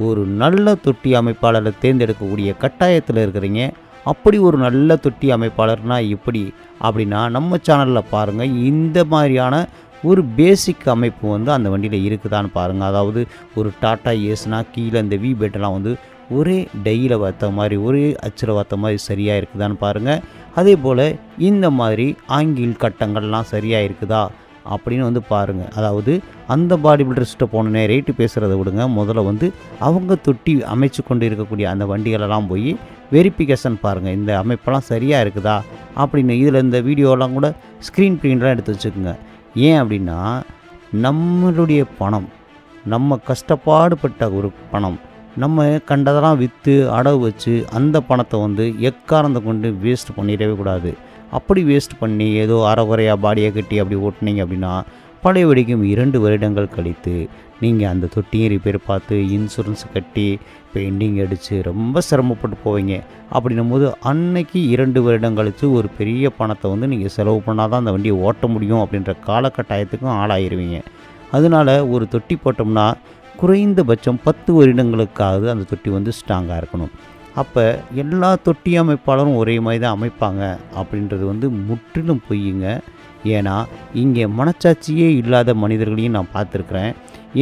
ஒரு நல்ல தொட்டி அமைப்பாளரை தேர்ந்தெடுக்கக்கூடிய கட்டாயத்தில் இருக்கிறீங்க. அப்படி ஒரு நல்ல தொட்டி அமைப்பாளர்னா எப்படி? அப்படின்னா நம்ம சேனலில் பாருங்கள் இந்த மாதிரியான ஒரு பேசிக் அமைப்பு வந்து அந்த வண்டியில் இருக்குதான்னு பாருங்கள் அதாவது ஒரு டாட்டா ஏஸ்னா கீழே இந்த வி பெட்டெல்லாம் வந்து ஒரே டையில் வார்த்த மாதிரி ஒரே அச்சில் வார்த்த மாதிரி சரியாக இருக்குதான்னு பாருங்கள் அதே போல் இந்த மாதிரி ஆங்கில் கட்டங்கள்லாம் சரியாக இருக்குதா? அப்படின்னு வந்து பாருங்கள் அதாவது அந்த பாடி பில்டர்ஸ்கிட்ட போனோடனே ரேட்டு பேசுகிறத விடுங்க. முதல்ல வந்து அவங்க தொட்டி அமைச்சு கொண்டு இருக்கக்கூடிய அந்த வண்டிகளெல்லாம் போய் வெரிஃபிகேஷன் பாருங்கள் இந்த அமைப்பெல்லாம் சரியாக இருக்குதா? அப்படின்னு இதில் இந்த வீடியோலாம் கூட ஸ்க்ரீன் பிரிண்ட்லாம் எடுத்து வச்சுக்கோங்க. ஏன் அப்படின்னா நம்மளுடைய பணம் நம்ம கஷ்டப்பாடுபட்ட ஒரு பணம் நம்ம கண்டதெல்லாம் விற்று அடவு வச்சு அந்த பணத்தை வந்து எக்காரந்த கொண்டு வேஸ்ட் பண்ணிடவே கூடாது. அப்படி வேஸ்ட் பண்ணி ஏதோ அறகுறையாக பாடியை கட்டி அப்படி ஓட்டுனீங்க அப்படின்னா பழைய வெடிக்கும் இரண்டு வருடங்கள் கழித்து நீங்கள் அந்த தொட்டியை ரிப்பேர் பார்த்து இன்சூரன்ஸ் கட்டி பெயிண்டிங் அடித்து ரொம்ப சிரமப்பட்டு போவீங்க. அப்படின்னும் போது அன்னைக்கு இரண்டு வருடம் கழித்து ஒரு பெரிய பணத்தை வந்து நீங்கள் செலவு பண்ணால் தான் அந்த வண்டியை ஓட்ட முடியும் அப்படின்ற காலகட்டாயத்துக்கும் ஆளாயிருவீங்க. அதனால் ஒரு தொட்டி போட்டோம்னா குறைந்தபட்சம் பத்து வருடங்களுக்காவது அந்த தொட்டி வந்து ஸ்ட்ராங்காக இருக்கணும். அப்போ எல்லா தொட்டி அமைப்பாளரும் ஒரே மாதிரி தான் அமைப்பாங்க அப்படின்றது வந்து முற்றிலும் பொய்யுங்க ஏன்னா இங்கே மனச்சாட்சியே இல்லாத மனிதர்களையும் நான் பார்த்துருக்குறேன்.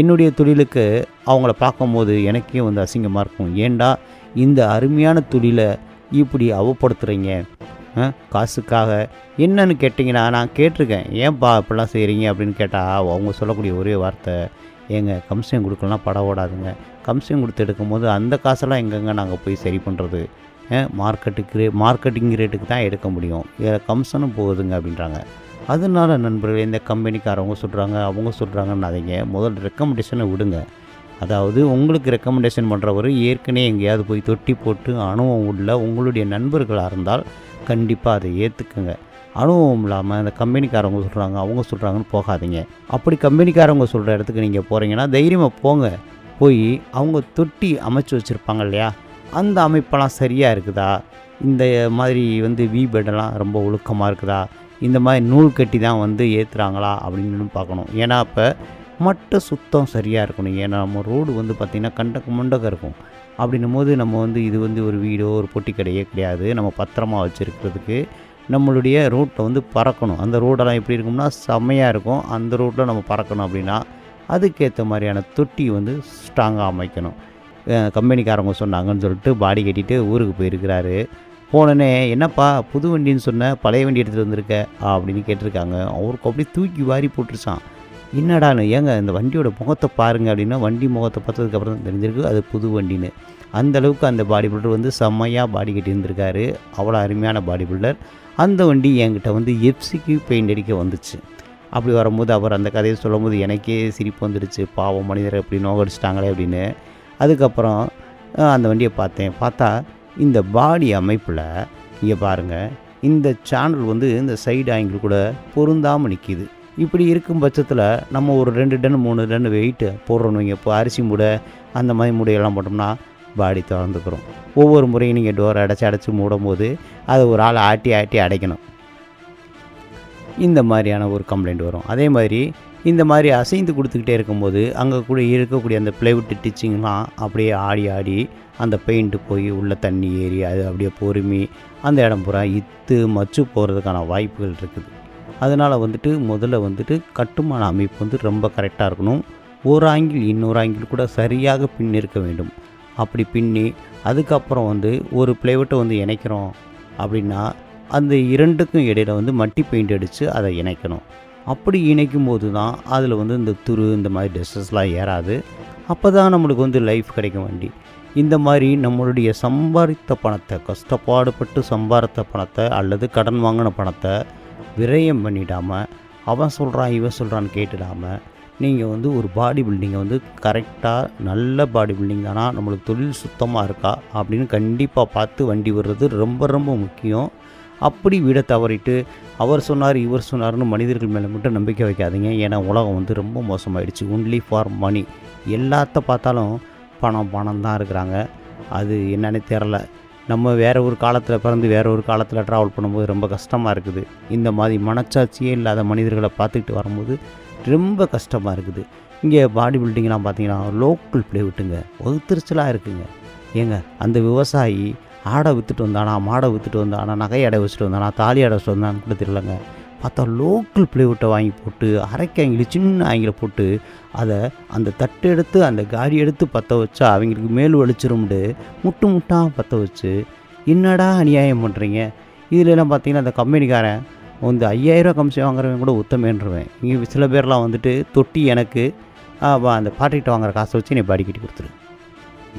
என்னுடைய தொழிலுக்கு அவங்கள பார்க்கும்போது எனக்கே வந்து அசிங்கமாக இருக்கும். ஏண்டா இந்த அருமையான தொழிலை இப்படி அவப்படுத்துகிறீங்க காசுக்காக. என்னன்னு கேட்டிங்கன்னா நான் கேட்டிருக்கேன். ஏன்பா இப்படிலாம் செய்கிறீங்க அப்படின்னு கேட்டால் அவங்க சொல்லக்கூடிய ஒரே வார்த்தை ஏங்க கம்சன் கொடுக்கலாம் படம் ஓடாதுங்க. கம்சியம் கொடுத்து எடுக்கும்போது அந்த காசெல்லாம் எங்கெங்க நாங்கள் போய் சரி பண்ணுறது மார்க்கெட்டுக்கு ரே மார்க்கெட்டிங் ரேட்டுக்கு தான் எடுக்க முடியும். இதில் கம்சனும் போகுதுங்க அப்படின்றாங்க. அதனால நண்பர்களே இந்த கம்பெனிக்காரவங்க சொல்கிறாங்க அவங்க சொல்கிறாங்கன்னாதீங்க முதல் ரெக்கமெண்டேஷனை விடுங்க. அதாவது உங்களுக்கு ரெக்கமெண்டேஷன் பண்ணுறவர் ஏற்கனவே எங்கேயாவது போய் தொட்டி போட்டு அனுபவம் உள்ள உங்களுடைய நண்பர்களாக இருந்தால் கண்டிப்பாக அதை ஏற்றுக்குங்க அனுபவம் இல்லாமல் அந்த கம்பெனிக்காரவங்க சொல்கிறாங்க அவங்க சொல்கிறாங்கன்னு போகாதீங்க. அப்படி கம்பெனிக்காரவங்க சொல்கிற இடத்துக்கு நீங்கள் போகிறீங்கன்னா தைரியமாக போங்க. போய் அவங்க தொட்டி அமைச்சு வச்சுருப்பாங்க இல்லையா? அந்த அமைப்பெல்லாம் சரியாக இருக்குதா? இந்த மாதிரி வந்து வி பெட்டெல்லாம் ரொம்ப ஒழுக்கமாக இருக்குதா? இந்த மாதிரி நூல் கட்டி தான் வந்து ஏற்றுறாங்களா அப்படின்னு பார்க்கணும். ஏன்னா இப்போ மட்டும் சுத்தம் சரியாக இருக்கணும். ஏன்னா நம்ம ரோடு வந்து பார்த்திங்கன்னா கண்டக்கு மண்டகம் இருக்கும். அப்படின்னும் போது நம்ம வந்து இது வந்து ஒரு வீடோ ஒரு பொட்டி கடையே கிடையாது. நம்ம பத்திரமா வச்சுருக்கிறதுக்கு நம்மளுடைய ரோட்டில் வந்து பறக்கணும். அந்த ரோடெல்லாம் எப்படி இருக்கும்னா செம்மையாக இருக்கும். அந்த ரோட்டில் நம்ம பறக்கணும் அப்படின்னா அதுக்கேற்ற மாதிரியான தொட்டி வந்து ஸ்ட்ராங்காக அமைக்கணும். கம்பெனிக்காரவங்க சொன்னாங்கன்னு சொல்லிட்டு பாடி கட்டிட்டு ஊருக்கு போயிருக்கிறாரு. போனனே என்னப்பா புது வண்டின்னு சொன்ன பழைய வண்டி எடுத்துகிட்டு வந்திருக்க? அப்படின்னு கேட்டிருக்காங்க. அவருக்கு அப்படியே தூக்கி வாரி போட்டுருச்சான் என்னடான்னு ஏங்க இந்த வண்டியோட முகத்தை பாருங்க அப்படின்னா வண்டி முகத்தை பார்த்ததுக்கப்புறம் தான் தெரிஞ்சிருக்கு அது புது வண்டின்னு. அந்த அளவுக்கு அந்த பாடி பில்டர் வந்து செம்மையாக பாடி கட்டியிருந்திருக்காரு அவ்வளோ அருமையான பாடி பில்டர். அந்த வண்டி என்கிட்ட வந்து எப்சிக்கு பெயிண்ட் அடிக்க வந்துச்சு. அப்படி வரும்போது அவர் அந்த கதையை சொல்லும்போது எனக்கே சிரிப்பு வந்துடுச்சு. பாவம் மனிதர் எப்படி நோகடிச்சிட்டாங்களே அப்படின்னு. அதுக்கப்புறம் அந்த வண்டியை பார்த்தேன். பார்த்தா இந்த பாடி அமைப்பில் இங்கே பாருங்கள் இந்த சேனல் வந்து இந்த சைடு ஆங்கிள் கூட பொருந்தாமல் நிற்கிது இப்படி இருக்கும் பட்சத்தில் நம்ம ஒரு ரெண்டு டன் மூணு டன் வெயிட்டு போடுறோம் இப்போ அரிசி மூடை அந்த மாதிரி மூடையெல்லாம் போட்டோம்னா பாடி திறந்துக்கிறோம். ஒவ்வொரு முறையும் நீங்கள் டோர் அடைச்சி அடைச்சி மூடும் போது அதை ஒரு ஆள் ஆட்டி ஆட்டி அடைக்கணும். இந்த மாதிரியான ஒரு கம்ப்ளைண்ட் வரும். அதே மாதிரி இந்த மாதிரி அசைந்து கொடுத்துக்கிட்டே இருக்கும்போது அங்கே கூட இருக்கக்கூடிய அந்த பிளைவுட் டிச்சிங்லாம் அப்படியே ஆடி ஆடி அந்த பெயிண்ட்டு போய் உள்ள தண்ணி ஏறி அது அப்படியே பொறுமி அந்த இடம் பூரா இத்து மச்சு போகிறதுக்கான வாய்ப்புகள் இருக்குது. அதனால் வந்துட்டு முதல்ல வந்துட்டு கட்டுமான அமைப்பு வந்து ரொம்ப கரெக்டாக இருக்கணும். ஒரு ஆங்கிள் இன்னொரு ஆங்கிள் கூட சரியாக பின் இருக்க வேண்டும். அப்படி பின்னி அதுக்கப்புறம் வந்து ஒரு பிளைவுட்டை வந்து இணைக்கிறோம் அப்படின்னா அந்த இரண்டுக்கும் இடையில வந்து மட்டி பெயிண்ட் அடித்து அதை இணைக்கணும். அப்படி இணைக்கும் போது தான் அதில் வந்து இந்த துரு இந்த மாதிரி டிஸ்ட்ரெஸ்லாம் ஏறாது. அப்போ தான் நம்மளுக்கு வந்து லைஃப் கிடைக்கும் வண்டி. இந்த மாதிரி நம்மளுடைய சம்பாதித்த பணத்தை கஷ்டப்பாடுபட்டு சம்பாதித்த பணத்தை அல்லது கடன் வாங்கின பணத்தை விரயம் பண்ணிடாமல் அவன் சொல்கிறான் இவன் சொல்கிறான்னு கேட்டுடாமல் நீங்கள் வந்து ஒரு பாடி பில்டிங்கை வந்து கரெக்டாக நல்ல பாடி பில்டிங் தானா நம்மளுக்கு தொழில் சுத்தமாக இருக்கா அப்படின்னு கண்டிப்பாக பார்த்து வண்டி விடுறது ரொம்ப ரொம்ப முக்கியம். அப்படி விட தவறிட்டு அவர் சொன்னார் இவர் சொன்னார்னு மனிதர்கள் மேலே மட்டும் நம்பிக்கை வைக்காதீங்க. ஏன்னா உலகம் வந்து ரொம்ப மோசமாயிடுச்சு. ஒன்லி ஃபார் மணி எல்லாத்த பார்த்தாலும் பணம் பணம் தான் இருக்கிறாங்க. அது என்னன்னே தெரில. நம்ம வேறு ஒரு காலத்தில் பிறந்து வேற ஒரு காலத்தில் ட்ராவல் பண்ணும்போது ரொம்ப கஷ்டமாக இருக்குது. இந்த மாதிரி மனச்சாட்சியே இல்லாத மனிதர்களை பார்த்துக்கிட்டு வரும்போது ரொம்ப கஷ்டமாக இருக்குது. இங்கே பாடி பில்டிங்லாம் பார்த்தீங்கன்னா லோக்கல் பிளே விட்டுங்க. வகுத்திருச்சலாக இருக்குங்க. ஏங்க அந்த விவசாயி ஆடை விற்றுட்டு வந்தானா மாடை விற்றுட்டு வந்தானா நகை அடை வச்சுட்டு வந்தானா தாலி அடை வச்சுட்டு வந்தான்னு கூட தெரியலங்க. பார்த்தா லோக்கல் ப்ளேவுட்டை வாங்கி போட்டு அரைக்காய்ங்களி சின்ன ஆங்கில போட்டு அதை அந்த தட்டு எடுத்து அந்த காரி எடுத்து பற்ற வச்சா அவங்களுக்கு மேல் வலிச்சிரும்டு முட்டு முட்டாக பற்ற வச்சு என்னடா அநியாயம் பண்ணுறீங்க இதுலலாம் பார்த்தீங்கன்னா அந்த கம்பெனிக்காரன் வந்து ஐயாயிரரூவா கமிஷன் வாங்குறவங்க கூட உத்தமேன்றுவேன் இங்கே சில பேர்லாம் வந்துட்டு தொட்டி எனக்கு அந்த பாட்டிகிட்ட வாங்குற காசை வச்சு நீ பாடி கொடுத்துரு.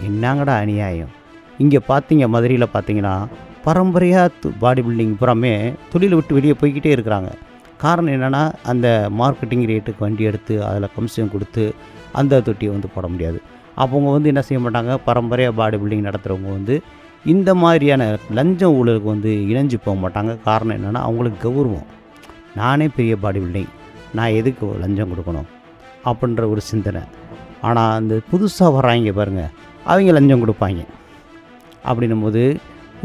என்னங்கடா அநியாயம்? இங்கே பார்த்தீங்க மதுரையில் பார்த்தீங்கன்னா பரம்பரையாக பாடி பில்டிங் புறாமே தொழிலை விட்டு வெளியே போய்கிட்டே இருக்கிறாங்க. காரணம் என்னென்னா அந்த மார்க்கெட்டிங் ரேட்டுக்கு வண்டி எடுத்து அதில் கமிஷன் கொடுத்து அந்த தொட்டியை வந்து போட முடியாது. அவங்க வந்து என்ன செய்ய மாட்டாங்க? பரம்பரையாக பாடி பில்டிங் நடத்துகிறவங்க வந்து இந்த மாதிரியான லஞ்சம் ஊழலுக்கு வந்து இணைஞ்சு போக மாட்டாங்க. காரணம் என்னென்னா அவங்களுக்கு கௌரவம். நானே பெரிய பாடி பில்டிங் நான் எதுக்கு லஞ்சம் கொடுக்கணும்? அப்படின்ற ஒரு சிந்தனை. ஆனால் அந்த புதுசாக வர்றாங்க பாருங்கள் அவங்க லஞ்சம் கொடுப்பாங்க. அப்படின்னும்போது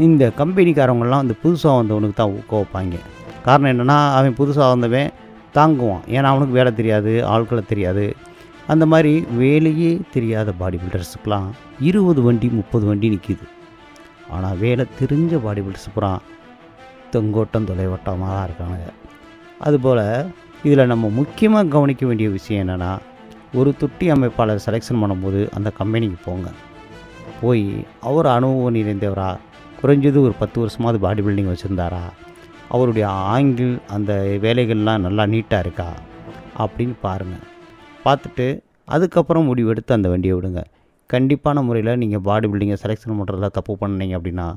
இந்த கம்பெனிக்காரவங்கெல்லாம் அந்த புதுசாக வந்தவனுக்கு தான் ஊக்க வைப்பாங்க காரணம் என்னென்னா அவன் புதுசாக வந்தவன் தாங்குவான். ஏன்னா அவனுக்கு வேலை தெரியாது ஆட்களை தெரியாது. அந்த மாதிரி வேலையே தெரியாத பாடி பில்டர்ஸுக்கெலாம் இருபது வண்டி முப்பது வண்டி நிற்கிது ஆனால் வேலை தெரிஞ்ச பாடி பில்டர்ஸ் பூரா தொங்கோட்டம் தொலைவட்டமாக தான் இருக்காங்க அதுபோல் இதில் நம்ம முக்கியமாக கவனிக்க வேண்டிய விஷயம் என்னென்னா ஒரு தொட்டி அமைப்பாளர் செலெக்ஷன் பண்ணும்போது அந்த கம்பெனிக்கு போங்க. போய் அவர் அனுபவம் நிறைந்தவரா? குறைஞ்சது ஒரு பத்து வருஷமாவது பாடி பில்டிங் வச்சுருந்தாரா? அவருடைய ஆங்கிள் அந்த வேலைகள்லாம் நல்லா நீட்டாக இருக்கா? அப்படின்னு பாருங்கள் பார்த்துட்டு அதுக்கப்புறம் முடிவெடுத்து அந்த வண்டியை விடுங்க. கண்டிப்பான முறையில் நீங்கள் பாடி பில்டிங்கை செலெக்ஷன் பண்ணுறதுல தப்பு பண்ணீங்க அப்படின்னா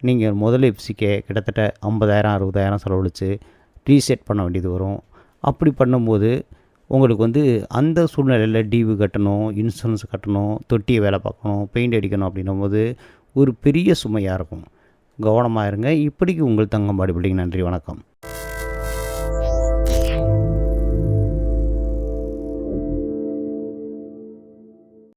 நீங்கள் முதல் எஃப்சிக்கே கிட்டத்தட்ட ஐம்பதாயிரம் அறுபதாயிரம் செலவழித்து ரீசெட் பண்ண வேண்டியது வரும். அப்படி பண்ணும்போது உங்களுக்கு வந்து அந்த சூழ்நிலையில் டிவி கட்டணும் இன்சூரன்ஸ் கட்டணும் தொட்டியை வேலை பார்க்கணும் பெயிண்ட் அடிக்கணும் அப்படின்னும் போது ஒரு பெரிய சுமையாக இருக்கும். கவனமாக இருங்க. இப்படிக்கு உங்கள் தங்கம்பாடி பிள்ளைங்க நன்றி வணக்கம்.